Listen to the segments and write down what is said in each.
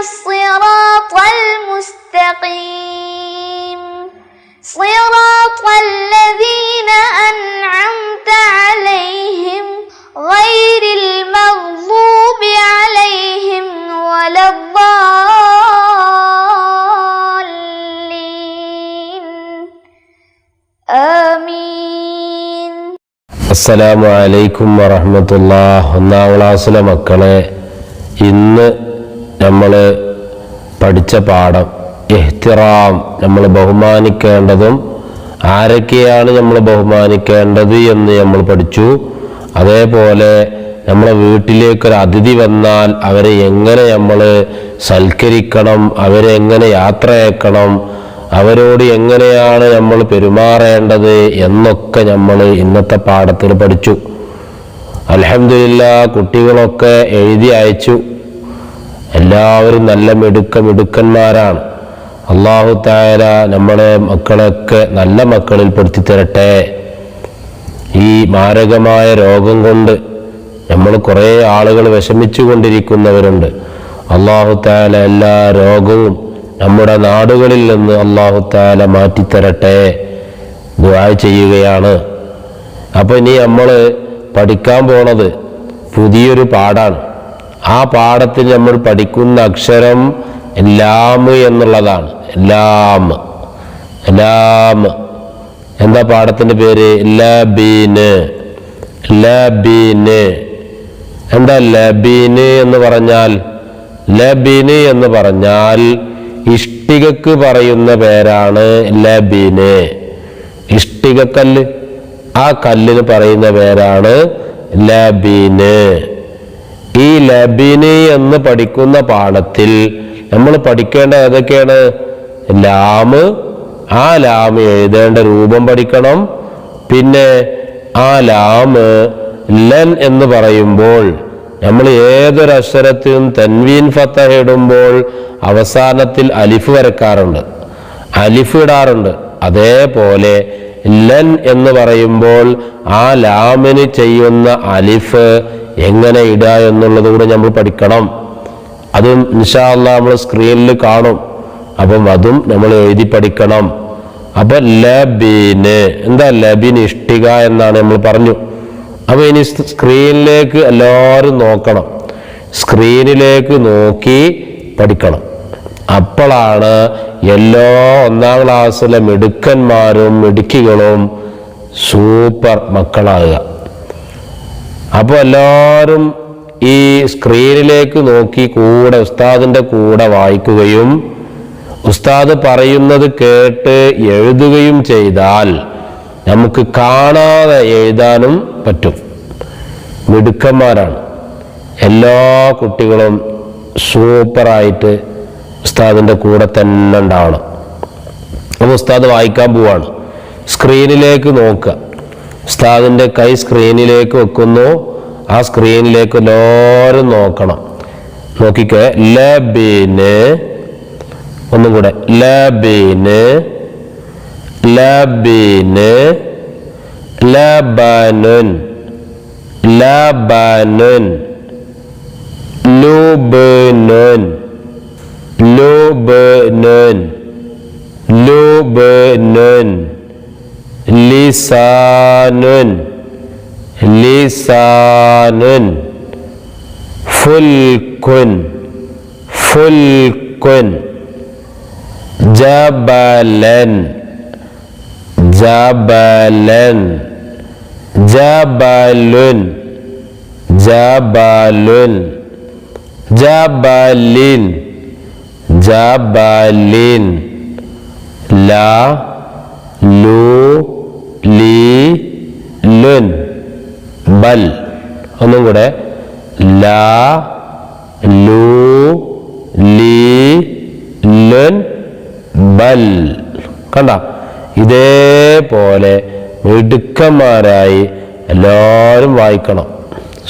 الصراط المستقيم صراط الذين أنعمت عليهم غير المغضوب عليهم ولا الضالين آمين അസ്സലാമു അലൈക്കും വറഹമത്തുള്ള ഒന്നാം ക്ലാസ്സിലെ മക്കളെ ഇന്ന് നമ്മൾ പഠിച്ച പാഠം എഹ്തിറാം നമ്മൾ ബഹുമാനിക്കേണ്ടതും ആരൊക്കെയാണ് നമ്മൾ ബഹുമാനിക്കേണ്ടത് എന്ന് നമ്മൾ പഠിച്ചു. അതേപോലെ നമ്മളെ വീട്ടിലേക്ക് ഒരു അതിഥി വന്നാൽ അവരെ എങ്ങനെ നമ്മൾ സൽക്കരിക്കണം അവരെ എങ്ങനെ യാത്രയാക്കണം അവരോട് എങ്ങനെയാണ് നമ്മൾ പെരുമാറേണ്ടത് എന്നൊക്കെ നമ്മൾ ഇന്നത്തെ പാഠത്തിൽ പഠിച്ചു. അലഹമില്ല കുട്ടികളൊക്കെ എഴുതി അയച്ചു. എല്ലാവരും നല്ല മിടുക്ക മിടുക്കന്മാരാണ്. അള്ളാഹു താര നമ്മുടെ മക്കളൊക്കെ നല്ല മക്കളിൽ പെടുത്തി തരട്ടെ. ഈ മാരകമായ രോഗം കൊണ്ട് നമ്മൾ കുറേ ആളുകൾ വിഷമിച്ചു കൊണ്ടിരിക്കുന്നവരുണ്ട് അള്ളാഹു താല എല്ലാ രോഗവും നമ്മുടെ നാടുകളിൽ നിന്ന് അള്ളാഹു താല മാറ്റിത്തരട്ടെ ദുആ ചെയ്യുകയാണ്. അപ്പോൾ ഇനി നമ്മൾ പഠിക്കാൻ പോണത് പുതിയൊരു പാടാണ് ആ പാഠത്തിൽ നമ്മൾ പഠിക്കുന്ന അക്ഷരം എല്ലാം എന്നുള്ളതാണ്. എല്ലാം. എല്ലാം. എന്താ പാഠത്തിന്റെ പേര്? ലബീന്. ലബീന്. എന്താ ലബീന് എന്ന് പറഞ്ഞാൽ? ലബീന് എന്ന് പറഞ്ഞാൽ ഇഷ്ടികക്ക് പറയുന്ന പേരാണ് ലബീന്. ഇഷ്ടികക്കല്ല്. ആ കല്ലിന് പറയുന്ന പേരാണ് ലബീന്. ഈ ലബിന് എന്ന് പഠിക്കുന്ന പാഠത്തിൽ നമ്മൾ പഠിക്കേണ്ട ഏതൊക്കെയാണ്? ലാമ് ആ ലാമ് എഴുതേണ്ട രൂപം പഠിക്കണം. പിന്നെ ആ ലാമ് ലൻ എന്ന് പറയുമ്പോൾ നമ്മൾ ഏതൊരു അക്ഷരത്തിനും തൻവീൻ ഫത്തഹ ഇടുമ്പോൾ അവസാനത്തിൽ അലിഫ് വരക്കാറുണ്ട്. അലിഫ് ഇടാറുണ്ട്. അതേപോലെ ലൻ എന്ന് പറയുമ്പോൾ ആ ലാമിന് ചെയ്യുന്ന അലിഫ് എങ്ങനെ ഇടുക എന്നുള്ളത് കൂടെ നമ്മൾ പഠിക്കണം. അതും നിഷാല്ല നമ്മൾ സ്ക്രീനിൽ കാണും. അപ്പം അതും നമ്മൾ എഴുതി പഠിക്കണം. അപ്പൊ ലബീന് എന്താ ലബീൻ ഇഷ്ടിക എന്നാണ് നമ്മൾ പറഞ്ഞു. അപ്പൊ ഇനി സ്ക്രീനിലേക്ക് എല്ലാവരും നോക്കണം. സ്ക്രീനിലേക്ക് നോക്കി പഠിക്കണം. അപ്പോഴാണ് എല്ലാ ഒന്നാം ക്ലാസ്സിലെ മിടുക്കന്മാരും മിടുക്കികളും സൂപ്പർ മക്കളാകുക അപ്പോൾ എല്ലാവരും ഈ സ്ക്രീനിലേക്ക് നോക്കി കൂടെ ഉസ്താദിന്റെ കൂടെ വായിക്കുകയും ഉസ്താദ് പറയുന്നത് കേട്ട് എഴുതുകയും ചെയ്താൽ നമുക്ക് കാണാതെ എഴുതാനും പറ്റും. മിടുക്കന്മാരാണ്. എല്ലാ കുട്ടികളും സൂപ്പറായിട്ട് ഉസ്താദിന്റെ കൂടെ തന്നെ ഉണ്ടാവണം. അപ്പോൾ ഉസ്താദ് വായിക്കാൻ പോവാണ്. സ്ക്രീനിലേക്ക് നോക്കുക. ഉസ്താദിന്റെ കൈ സ്ക്രീനിലേക്ക് വെക്കുന്നു. ആ സ്ക്രീനിലേക്ക് എല്ലാവരും നോക്കണം. നോക്കിക്കേ ലബീന് ഒന്നും കൂടെ. ലബീന് ലബീന് ലബനുൻ ലബനുൻ ലുബനുൻ ലുബനുൻ ലുബനുൻ. لسان لسان فلك فلك جبلا. جبلا. جبل جبل جبل جبل لا ലുൻ ബൽ. ഒന്നും കൂടെ. ലാ ലൂ ലീ ലുൻ ബൽ. കണ്ട? ഇതേപോലെ മിടുക്കന്മാരായി എല്ലാവരും വായിക്കണം.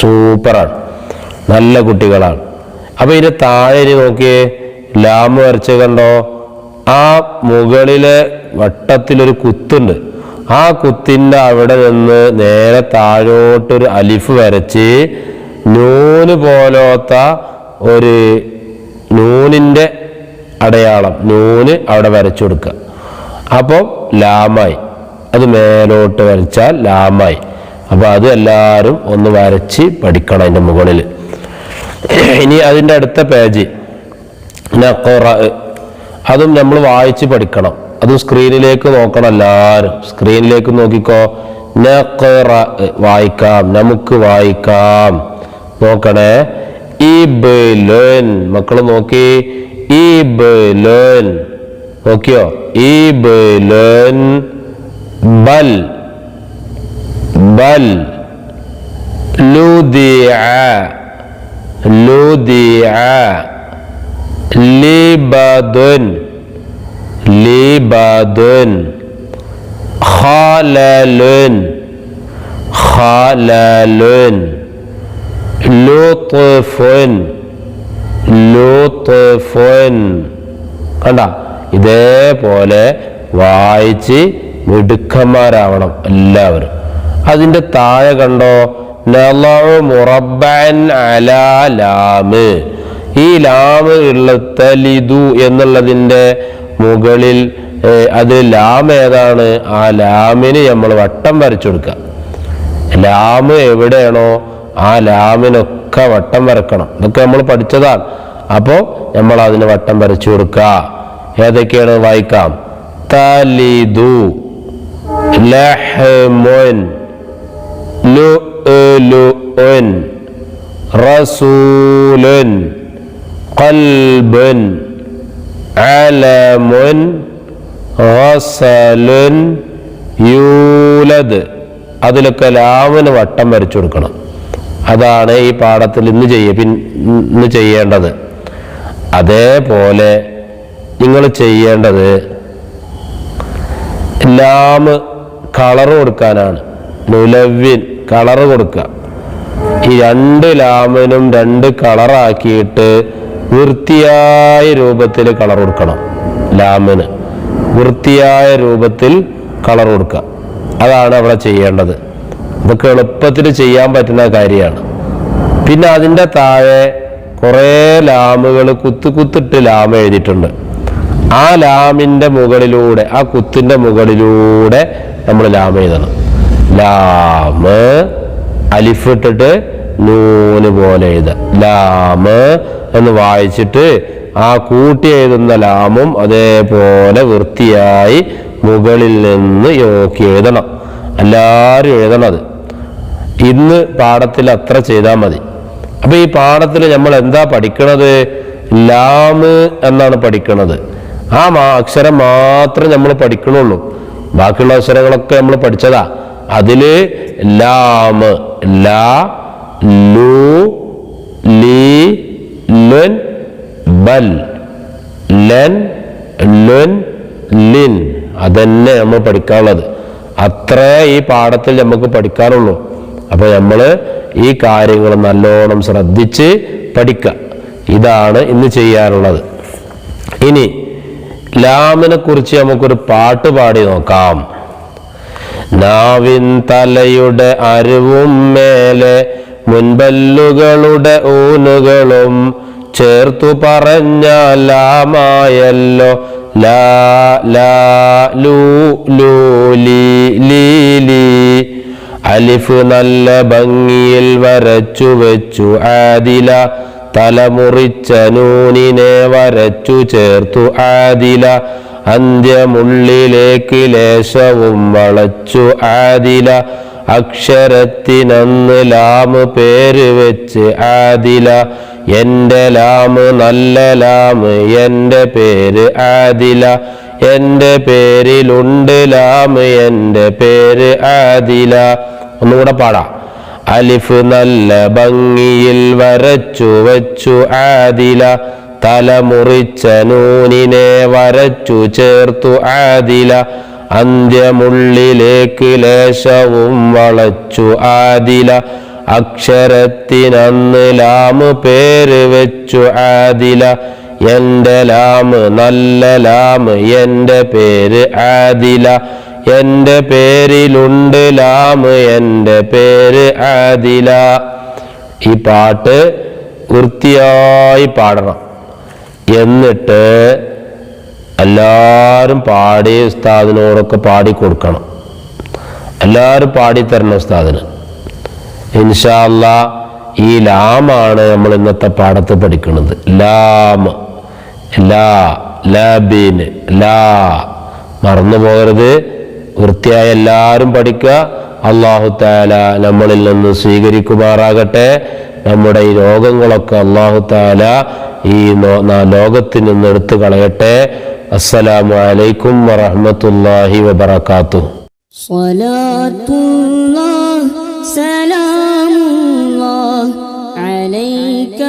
സൂപ്പറാണ്. നല്ല കുട്ടികളാണ്. അപ്പോൾ ഇതിന്റെ താഴെ നോക്കിയേ. ലാമ് വരച്ച് കണ്ടോ? ആ മുകളിലെ വട്ടത്തിലൊരു കുത്തുണ്ട്. ആ കുത്തിന്റെ അവിടെ നിന്ന് നേരെ താഴോട്ടൊരു അലിഫ് വരച്ച് നൂന് പോലത്ത ഒരു നൂനിന്റെ അടയാളം നൂന് അവിടെ വരച്ചു കൊടുക്കുക. അപ്പോൾ ലാമായി. അത് മേലോട്ട് വരച്ചാൽ ലാമായി. അപ്പോൾ അത് എല്ലാവരും ഒന്ന് വരച്ച് പഠിക്കണം അതിന്റെ മുകളിൽ ഇനി അതിന്റെ അടുത്ത പേജ്. നഖറ അതും നമ്മൾ വായിച്ച് പഠിക്കണം. അതും സ്ക്രീനിലേക്ക് നോക്കണം എല്ലാവരും. സ്ക്രീനിലേക്ക് നോക്കിക്കോ. വായിക്കാം. നമുക്ക് വായിക്കാം. നോക്കണേ. ഈ ബലോൻ മക്കൾ നോക്കി. ഈ ബലോൻ നോക്കിയോ? ഈ ബലോൻ ബൽ. ബൽ. ലുദിയ ലുദിയ ലിബദുൻ. ലിബദുൻ ഖലലുൻ ഖലലുൻ ലുത്ഫുൻ ലുത്ഫുൻ കണ്ട ഇതേപോലെ വായിച്ച് മിടുക്കന്മാരാവണം എല്ലാവരും. അതിന്റെ താഴെ കണ്ടോ? മുറബൻ മുറബ്ബൻ അലാ ലാമ്. ഈ ലാമ് ഉള്ള തലിദു എന്നുള്ളതിന്റെ മുകളിൽ അതിൽ അത് ലാം ഏതാണ്? ആ ലാമിന് നമ്മൾ വട്ടം വരച്ചു കൊടുക്കുക. ലാമ് എവിടെയാണോ ആ ലാമിനൊക്കെ വട്ടം വരക്കണം. ഇതൊക്കെ നമ്മൾ പഠിച്ചതാണ്. അപ്പോൾ നമ്മൾ അതിന് വട്ടം വരച്ചു കൊടുക്കുക. ഏതൊക്കെയാണ് വായിക്കാം? തലിദു കൽബൻ റസൂലുൻ ഖൽബുൻ. അലമുൻ റസലുൻ യൂലദ് അതിലൊക്കെ ലാമിന് വട്ടം വരച്ചു കൊടുക്കണം. അതാണ് ഈ പാഠത്തിൽ ഇന്ന് ചെയ്യ ഇന്ന് ചെയ്യേണ്ടത്. അതേപോലെ നിങ്ങൾ ചെയ്യേണ്ടത് ലാമ് കളർ കൊടുക്കാനാണ്. മുലവ്വിൻ കളർ കൊടുക്കുക. ഈ രണ്ട് ലാമിനും രണ്ട് കളറാക്കിയിട്ട് വൃത്തിയായ രൂപത്തിൽ കളർ കൊടുക്കണം. ലാമിന്. വൃത്തിയായ രൂപത്തിൽ കളർ കൊടുക്കുക. അതാണ് അവിടെ ചെയ്യേണ്ടത്. ഇതൊക്കെ എളുപ്പത്തിൽ ചെയ്യാൻ പറ്റുന്ന കാര്യമാണ്. പിന്നെ അതിന്റെ താഴെ കുറേ ലാമുകൾ കുത്തു കുത്തിട്ട് ലാമ എഴുതിയിട്ടുണ്ട്. ആ ലാമിന്റെ മുകളിലൂടെ ആ കുത്തിന്റെ മുകളിലൂടെ നമ്മൾ ലാമ എഴുതണം. ലാമ് അലിഫ് ഇട്ടിട്ട് നൂന് പോലെ എഴുത. ലാമ് എന്ന് വായിച്ചിട്ട് ആ കൂട്ടി എഴുതുന്ന ലാമും അതേപോലെ വൃത്തിയായി മുകളിൽ നിന്ന് നോക്കി എഴുതണം. എല്ലാവരും എഴുതണം അത്. ഇന്ന് പാഠത്തിൽ അത്ര ചെയ്താൽ മതി. അപ്പൊ ഈ പാഠത്തിൽ നമ്മൾ എന്താ പഠിക്കണത്? ലാമ് എന്നാണ് പഠിക്കണത്. ആ മാ- അക്ഷരം മാത്രം നമ്മൾ പഠിക്കണുള്ളൂ. ബാക്കിയുള്ള അക്ഷരങ്ങളൊക്കെ നമ്മൾ പഠിച്ചതാ. അതിൽ ലാമ് ലാ ലു لي لن ബൽ ലൻ ലുൻ ലിൻ അതന്നെ നമ്മൾ പഠിക്കാനുള്ളത്. അത്രേ ഈ പാഠത്തിൽ നമുക്ക് പഠിക്കാനുള്ളൂ. അപ്പോൾ നമ്മൾ ഈ കാര്യങ്ങൾ നല്ലോണം ശ്രദ്ധിച്ച് പഠിക്കുക. ഇതാണ് ഇന്ന് ചെയ്യാനുള്ളത്. ഇനി ലാമിനെ കുറിച്ച് നമുക്കൊരു പാട്ട് പാടി നോക്കാം. നാവിൻ തലയുടെ അരുവും മേലെ മുൻപല്ലുകളുടെ ഊനുകളും ചേർത്തു പറഞ്ഞാ ലാമായല്ലോ ലാ ലാ ലൂ ലൂ ലീ ലീ ലീ. അലിഫ് നല്ല ഭംഗിയിൽ വരച്ചു വെച്ചു. ആദില തലമുറിച്ച നൂനിനെ വരച്ചു ചേർത്തു. ആദില അന്ത്യമുള്ളിലേക്ക് ലേശവും വളച്ചു. ആദില അക്ഷരത്തിനന്ന് ലാമ് പേര് വെച്ച് ആദില. എന്റെ ലാമ് നല്ല ലാമ് എന്റെ പേര് ആദില. എന്റെ പേരിലുണ്ട് ലാമ് എന്റെ പേര് ആദില. ഒന്നുകൂടെ പാടാം. അലിഫ് നല്ല ഭംഗിയിൽ വരച്ചു വച്ചു ആദില. തല തലമുറിച്ച നൂനിനെ വരച്ചു ചേർത്തു ആദില. അന്ത്യമുള്ളിലേക്ക് ലേശവും വളച്ചു ആദില അക്ഷരത്തിനന്ന് ലാമ് പേര് വെച്ചു ആദില. എന്റെ ലാമ് നല്ല ലാമ് എന്റെ പേര് ആദില. എന്റെ പേരിലുണ്ട് ലാമ് എന്റെ പേര് ആദില. ഈ പാട്ട് വൃത്തിയായി പാടണം. എന്നിട്ട് എല്ലാവരും പാടി ഉസ്താദിനോടൊക്കെ പാടി കൊടുക്കണം. എല്ലാവരും പാടി തരണം ഉസ്താദിന്. ഇൻഷാല്ല ഈ ലാമാണ് നമ്മൾ ഇന്നത്തെ പാഠത്ത് പഠിക്കുന്നത്. ലാം ലാ ലാബീന് ലാ. മറന്നു പോകരുത്. വൃത്തിയായ എല്ലാവരും പഠിക്കുക. അള്ളാഹു താല നമ്മളിൽ നിന്ന് സ്വീകരിക്കുമാറാകട്ടെ. നമ്മുടെ ഈ രോഗങ്ങളൊക്കെ അള്ളാഹു താല ഈ ലോകത്തിൽ നിന്ന് എടുത്തു കളയട്ടെ السلام عليكم ورحمة الله وبركاته. صلاة الله سلام الله. عليك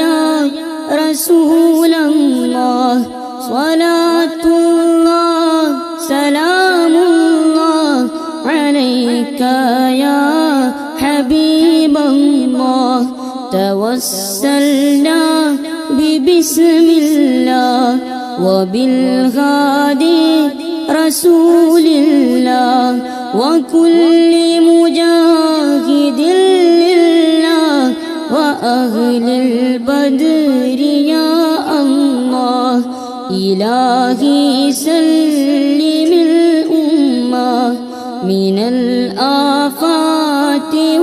يا رسول الله. صلاة الله سلام الله. عليك يا حبيب الله. توسل وبالغادي رسول الله وكل مجاهد لله وأهل البدر يا الله. إلهي سلم الأمة من الآفات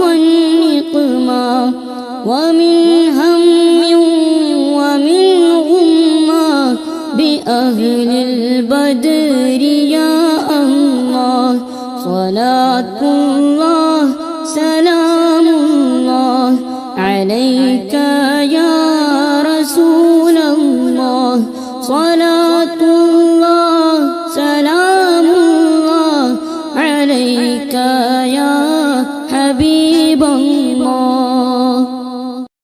والنقمة ومن أهل البدر يا الله. صلاة الله سلام